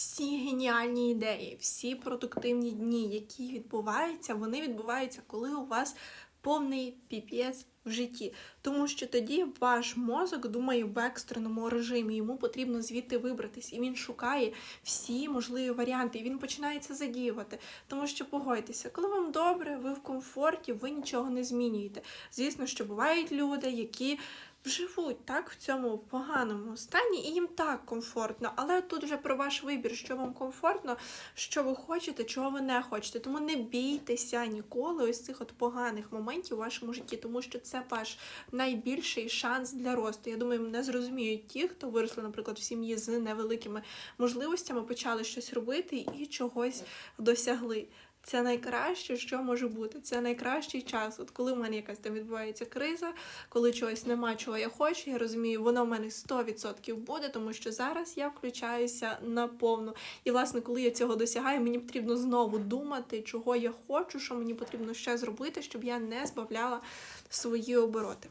Всі геніальні ідеї, всі продуктивні дні, які відбуваються, вони відбуваються, коли у вас повний піпець в житті. Тому що тоді ваш мозок думає в екстреному режимі, йому потрібно звідти вибратись, і він шукає всі можливі варіанти, і він починається задіювати. Тому що погодьтеся, коли вам добре, ви в комфорті, ви нічого не змінюєте. Звісно, що бувають люди, які живуть так в цьому поганому стані, і їм так комфортно. Але тут вже про ваш вибір, що вам комфортно, що ви хочете, чого ви не хочете. Тому не бійтеся ніколи ось цих от поганих моментів у вашому житті, тому що це ваш найбільший шанс для росту. Я думаю, мене зрозуміють ті, хто виросли, наприклад, в сім'ї з невеликими можливостями, почали щось робити і чогось досягли. Це найкраще, що може бути. Це найкращий час. От коли в мене якась там відбувається криза, коли чогось нема, чого я хочу, я розумію, воно в мене 100% буде, тому що зараз я включаюся на повну. І власне, коли я цього досягаю, мені потрібно знову думати, чого я хочу, що мені потрібно ще зробити, щоб я не збавляла свої обороти.